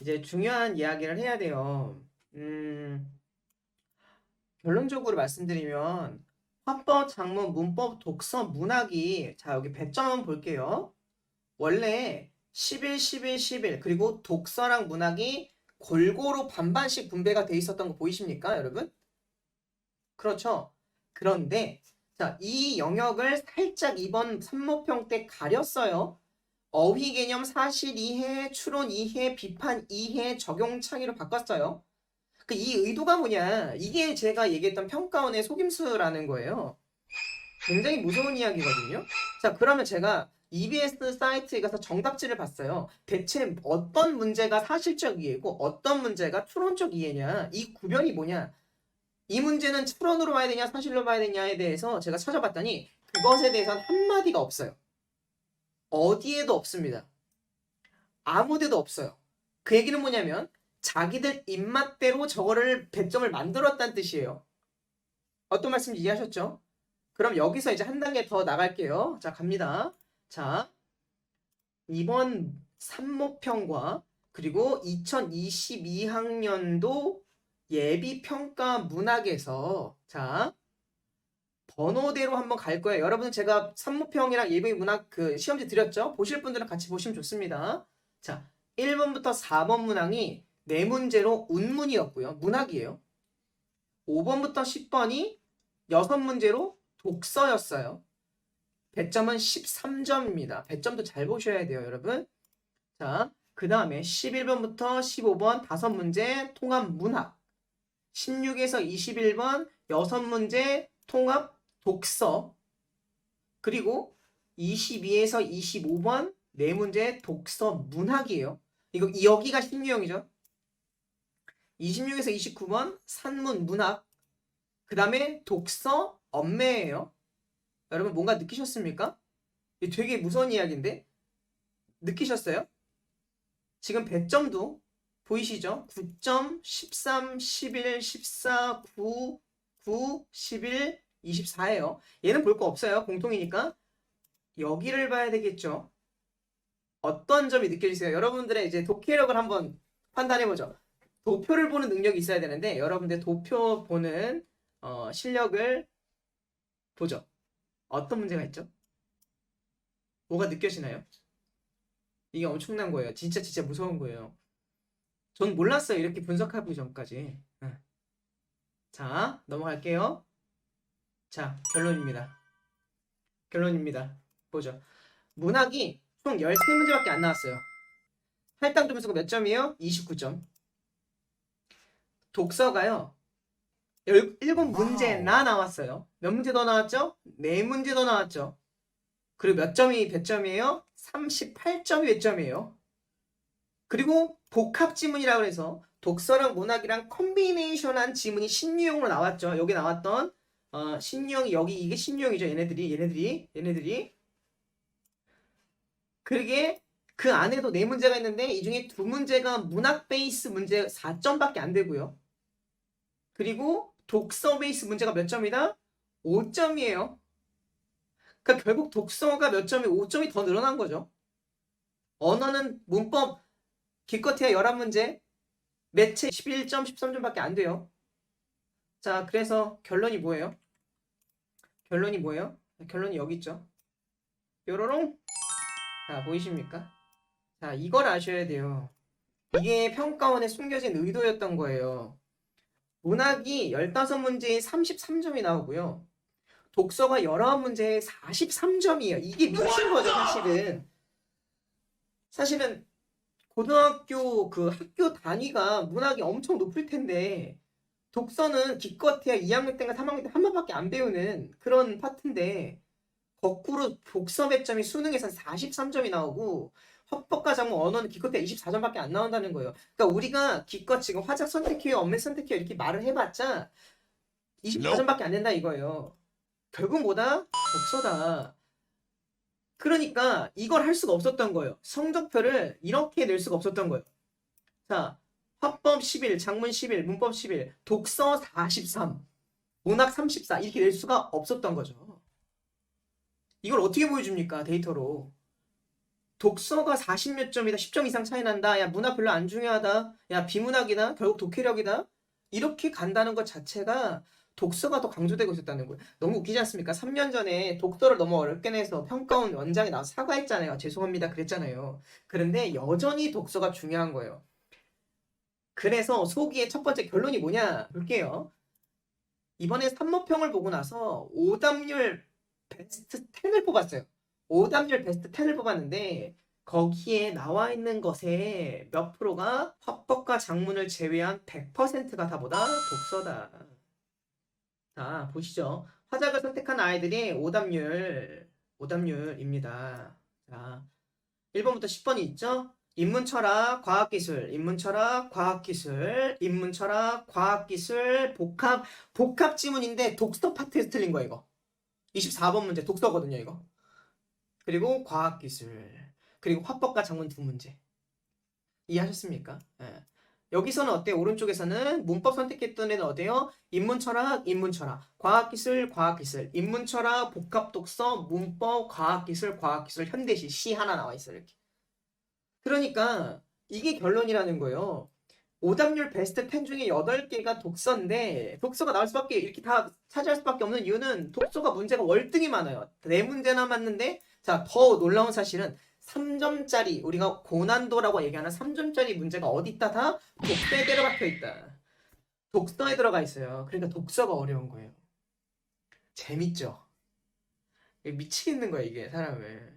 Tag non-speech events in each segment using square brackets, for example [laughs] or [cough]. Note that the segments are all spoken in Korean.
이제 중요한 이야기를 해야 돼요. 음, 결론적으로 말씀드리면 화법, 작문, 문법, 독서, 문학이 자 여기 배점 볼게요. 원래 11, 11, 11 그리고 독서랑 문학이 골고루 반반씩 분배가 돼 있었던 거 보이십니까, 여러분? 그렇죠. 그런데 자, 이 영역을 살짝 이번 삼모평 때 가렸어요. 어휘 개념 사실 이해, 추론 이해, 비판 이해, 적용 창의로 바꿨어요. 그 이 의도가 뭐냐? 이게 제가 얘기했던 평가원의 속임수라는 거예요. 굉장히 무서운 이야기거든요. 자, 그러면 제가 EBS 사이트에 가서 정답지를 봤어요. 대체 어떤 문제가 사실적 이해고 어떤 문제가 추론적 이해냐? 이 구별이 뭐냐? 이 문제는 추론으로 봐야 되냐, 사실로 봐야 되냐에 대해서 제가 찾아봤더니 그것에 대해서는 한마디가 없어요. 어디에도 없습니다. 아무데도 없어요. 그 얘기는 뭐냐면 자기들 입맛대로 저거를 배점을 만들었다는 뜻이에요. 어떤 말씀인지 이해하셨죠? 그럼 여기서 이제 한 단계 더 나갈게요. 자, 갑니다. 자, 이번 삼모평과 그리고 2022학년도 예비 평가 문학에서 자, 번호대로 한번 갈 거예요. 여러분 제가 삼모평이랑 예비 문학 그 시험지 드렸죠? 보실 분들은 같이 보시면 좋습니다. 자, 1번부터 4번 문항이 네 문제로 운문이었고요. 문학이에요. 5번부터 10번이 여섯 문제로 독서였어요. 배점은 13점입니다. 배점도 잘 보셔야 돼요, 여러분. 자, 그 다음에 11번부터 15번 다섯 문제 통합 문학. 16에서 21번 여섯 문제 통합 독서. 그리고 22에서 25번 네 문제 독서 문학이에요. 이거 여기가 신유형이죠. 26에서 29번 산문 문학. 그 다음에 독서 엄매예요. 여러분 뭔가 느끼셨습니까? 되게 무서운 이야기인데 느끼셨어요? 지금 배점도 보이시죠? 9점, 13, 11, 14, 9, 9, 11, 24예요. 얘는 볼 거 없어요. 공통이니까. 여기를 봐야 되겠죠. 어떤 점이 느껴지세요? 여러분들의 이제 독해력을 한번 판단해보죠. 도표를 보는 능력이 있어야 되는데 여러분들 도표 보는 어, 실력을 보죠. 어떤 문제가 있죠? 뭐가 느껴지나요? 이게 엄청난 거예요. 진짜 진짜 무서운 거예요. 전 몰랐어요. 이렇게 분석해보기 전까지. 응. 자, 넘어갈게요. 자, 결론입니다. 결론입니다. 보죠. 문학이 총 13문제밖에 안 나왔어요. 할당 점수가 몇 점이에요? 29점. 독서가요. 7문제나 나왔어요. 몇 문제 더 나왔죠? 4문제 더 나왔죠. 그리고 몇 점이 몇 점이에요? 38점이 몇 점이에요? 그리고 복합 지문이라고 해서 독서랑 문학이랑 콤비네이션한 지문이 신유형으로 나왔죠. 여기 나왔던 어, 신유형이 여기 이게 신유형이죠. 얘네들이 얘네들이 얘네들이 그러게 그 안에도 네 문제가 있는데 이 중에 두 문제가 문학 베이스 문제 4점밖에 안 되고요. 그리고 독서 베이스 문제가 몇 점이다? 5점이에요. 그러니까 결국 독서가 몇 점이 5점이 더 늘어난 거죠. 언어는 문법 기껏해야 11문제, 매체 11점, 13점밖에 안 돼요. 자, 그래서 결론이 뭐예요? 결론이 뭐예요? 결론이 여기 있죠. 뾰로롱. 자, 보이십니까? 자, 이걸 아셔야 돼요. 이게 평가원에 숨겨진 의도였던 거예요. 문학이 15문제에 33점이 나오고요. 독서가 19문제에 43점이에요. 이게 미친 거죠, 사실은. 사실은 고등학교 그 학교 단위가 문학이 엄청 높을 텐데 독서는 기껏해야 2학년 때가 3학년 때 한 번밖에 안 배우는 그런 파트인데 거꾸로 독서 배점이 수능에선 43점이 나오고 헌법과 작문 언어는 기껏해야 24점밖에 안 나온다는 거예요. 그러니까 우리가 기껏 지금 화작 선택해요, 업무 선택해요 이렇게 말을 해봤자 24점밖에 안 된다 이거예요. 결국 뭐다? 독서다. 그러니까 이걸 할 수가 없었던 거예요. 성적표를 이렇게 낼 수가 없었던 거예요. 자, 화법 11, 작문 11, 문법 11, 독서 43, 문학 34 이렇게 낼 수가 없었던 거죠. 이걸 어떻게 보여줍니까? 데이터로. 독서가 40 몇 점이다, 10점 이상 차이 난다. 야, 문학 별로 안 중요하다. 야, 비문학이다. 결국 독해력이다. 이렇게 간다는 것 자체가 독서가 더 강조되고 있었다는 거예요. 너무 웃기지 않습니까? 3년 전에 독서를 너무 어렵게 내서 평가원 원장이 나와서 사과했잖아요. 죄송합니다. 그랬잖아요. 그런데 여전히 독서가 중요한 거예요. 그래서 소기의 첫 번째 결론이 뭐냐? 볼게요. 이번에 삼모평을 보고 나서 오답률 베스트 10을 뽑았어요. 오답률 베스트 10을 뽑았는데 거기에 나와 있는 것의 몇 프로가 화법과 작문을 제외한 100%가 다보다 독서다. 자, 보시죠. 화작을 선택한 아이들이 오답률, 오답률입니다. 자, 1번부터 10번이 있죠? 인문철학, 과학기술, 인문철학, 과학기술, 인문철학, 과학기술, 복합, 복합 지문인데 독서 파트에서 틀린 거야, 이거. 24번 문제 독서거든요, 이거. 그리고 과학기술, 그리고 화법과 작문 두 문제. 이해하셨습니까? 예. 여기서는 어때요? 오른쪽에서는 문법 선택했던 애는 어때요? 인문철학, 인문철학, 과학기술, 과학기술, 인문철학, 복합독서, 문법, 과학기술, 과학기술, 현대시, 시 하나 나와 있어요, 이렇게. 그러니까 이게 결론이라는 거예요. 오답률 베스트 10 중에 8개가 독서인데 독서가 나올 수밖에 이렇게 다 차지할 수밖에 없는 이유는 독서가 문제가 월등히 많아요. 네 문제나 맞는데 자, 더 놀라운 사실은 3점짜리 우리가 고난도라고 얘기하는 3점짜리 문제가 어디 있다 다 독서에 때려박혀 있다. 독서에 들어가 있어요. 그러니까 독서가 어려운 거예요. 재밌죠? 미치겠는 거야, 이게 사람을.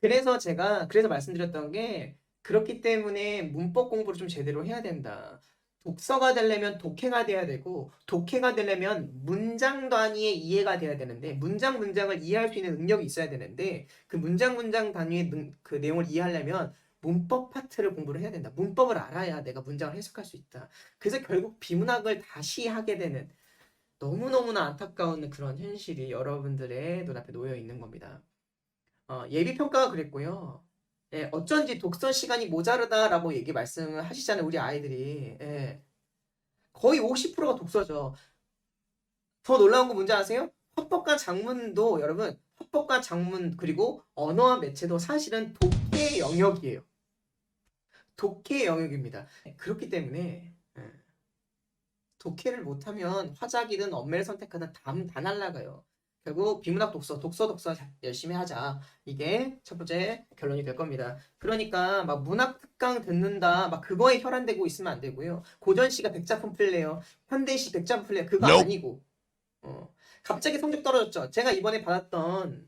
그래서 제가 그래서 말씀드렸던 게 그렇기 때문에 문법 공부를 좀 제대로 해야 된다. 독서가 되려면 독해가 돼야 되고 독해가 되려면 문장 단위의 이해가 돼야 되는데 문장 문장을 이해할 수 있는 능력이 있어야 되는데 그 문장 문장 단위의 문- 그 내용을 이해하려면 문법 파트를 공부를 해야 된다. 문법을 알아야 내가 문장을 해석할 수 있다. 그래서 결국 비문학을 다시 하게 되는 너무너무나 안타까운 그런 현실이 여러분들의 눈앞에 놓여 있는 겁니다. 어, 예비 평가가 그랬고요. 예, 어쩐지 독서 시간이 모자르다라고 얘기 말씀을 하시잖아요, 우리 아이들이. 예. 거의 50%가 독서죠. 더 놀라운 건 뭔지 아세요? 화법과 장문도 여러분, 화법과 장문 그리고 언어와 매체도 사실은 독해 영역이에요. 독해 영역입니다. 그렇기 때문에 예. 독해를 못하면 화작이든 언매를 선택하든 다, 다 날라가요. 결국 비문학 독서, 독서 독서 열심히 하자. 이게 첫 번째 결론이 될 겁니다. 그러니까 막 문학 특강 듣는다, 막 그거에 혈안되고 있으면 안 되고요. 고전시가 백작품 플레이어, 현대 시 백작품 플레이어 그거 Nope. 아니고. 어, 갑자기 성적 떨어졌죠. 제가 이번에 받았던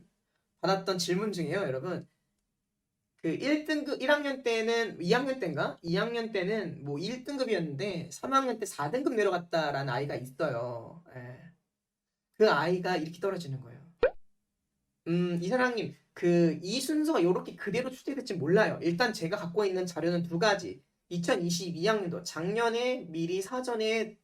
받았던 질문 중에요, 여러분. 그 1등급 1학년 때는 2학년 때인가? 2학년 때는 뭐 1등급이었는데 3학년 때 4등급 내려갔다라는 아이가 있어요. 예. 그 아이가 이렇게 떨어지는 거예요. 음, 이사랑님, 그 이 순서가 이렇게 그대로 추대될지 몰라요. 일단 제가 갖고 있는 자료는 두 가지. 2022학년도 작년에 미리 사전에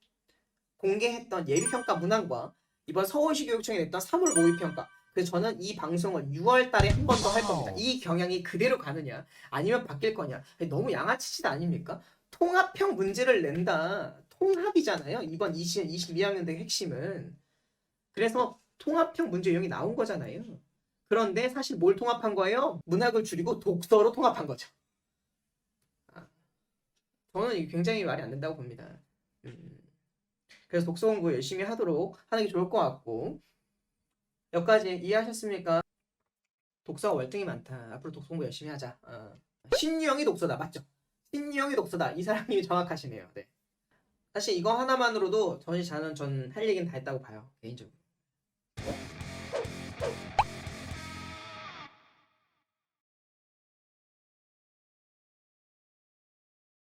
공개했던 예비평가 문항과 이번 서울시 교육청에 냈던 3월 모의평가. 그래서 저는 이 방송을 6월 달에 한 번 더 할 겁니다. 이 경향이 그대로 가느냐, 아니면 바뀔 거냐. 너무 양아치 짓 아닙니까? 통합형 문제를 낸다. 통합이잖아요. 이번 20, 22학년도의 핵심은. 그래서 통합형 문제 유형이 나온 거잖아요. 그런데 사실 뭘 통합한 거예요? 문학을 줄이고 독서로 통합한 거죠. 아, 저는 이게 굉장히 말이 안 된다고 봅니다. 음, 그래서 독서 공부 열심히 하도록 하는 게 좋을 것 같고 여기까지 이해하셨습니까? 독서가 월등히 많다. 앞으로 독서 공부 열심히 하자. 어. 신유형이 독서다. 맞죠? 신유형이 독서다. 이 사람이 [laughs] 정확하시네요. 네. 사실 이거 하나만으로도 저는 할 얘기는 다 했다고 봐요. 개인적으로. you